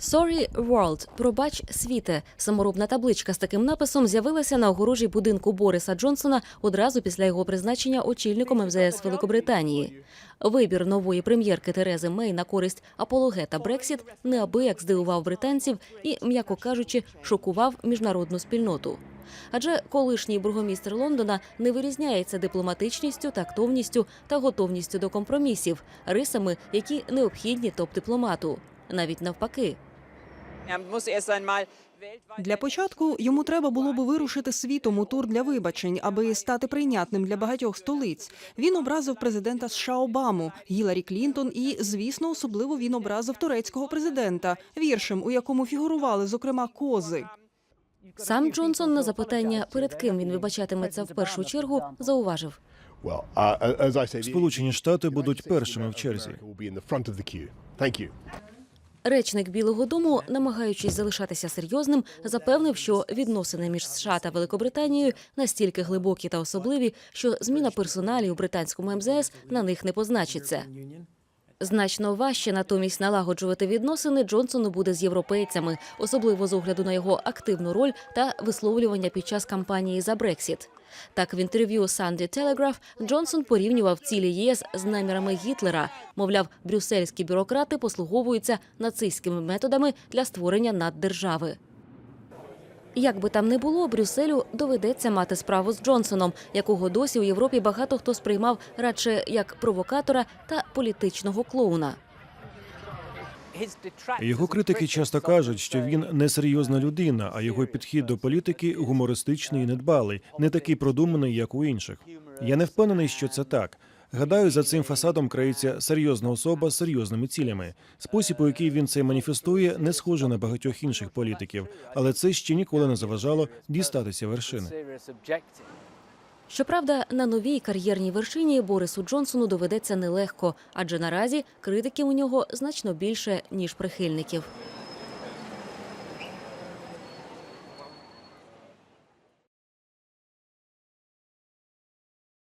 Sorry World, пробач світе. Саморобна табличка з таким написом з'явилася на огорожі будинку Бориса Джонсона одразу після його призначення очільником МЗС Великобританії. Вибір нової прем'єрки Терези Мей на користь апологета Брексіт неабияк здивував британців і, м'яко кажучи, шокував міжнародну спільноту. Адже колишній бургомістр Лондона не вирізняється дипломатичністю, тактовністю та готовністю до компромісів, рисами, які необхідні топ-дипломату. Навіть навпаки. Для початку йому треба було би вирушити світом у тур для вибачень, аби стати прийнятним для багатьох столиць. Він образив президента США Обаму, Гіларі Клінтон і, звісно, особливо він образив турецького президента віршем, у якому фігурували зокрема кози. Сам Джонсон на запитання, перед ким він вибачатиметься в першу чергу, зауважив. Uh, Сполучені Штати будуть першими в черзі. Речник Білого Дому, намагаючись залишатися серйозним, запевнив, що відносини між США та Великобританією настільки глибокі та особливі, що зміна персоналів у британському МЗС на них не позначиться. Значно важче натомість налагоджувати відносини Джонсону буде з європейцями, особливо з огляду на його активну роль та висловлювання під час кампанії за Брексіт. Так, в інтерв'ю Sunday Telegraph Джонсон порівнював цілі ЄС з намірами Гітлера. Мовляв, брюссельські бюрократи послуговуються нацистськими методами для створення наддержави. Як би там не було, Брюсселю доведеться мати справу з Джонсоном, якого досі у Європі багато хто сприймав радше як провокатора та політичного клоуна. Його критики часто кажуть, що він несерйозна людина, а його підхід до політики гумористичний і недбалий, не такий продуманий, як у інших. Я не впевнений, що це так. Гадаю, за цим фасадом криється серйозна особа з серйозними цілями. Спосіб, у який він це маніфестує, не схожий на багатьох інших політиків, але це ще ніколи не заважало дістатися вершини. Щоправда, на новій кар'єрній вершині Борису Джонсону доведеться нелегко, адже наразі критиків у нього значно більше ніж прихильників.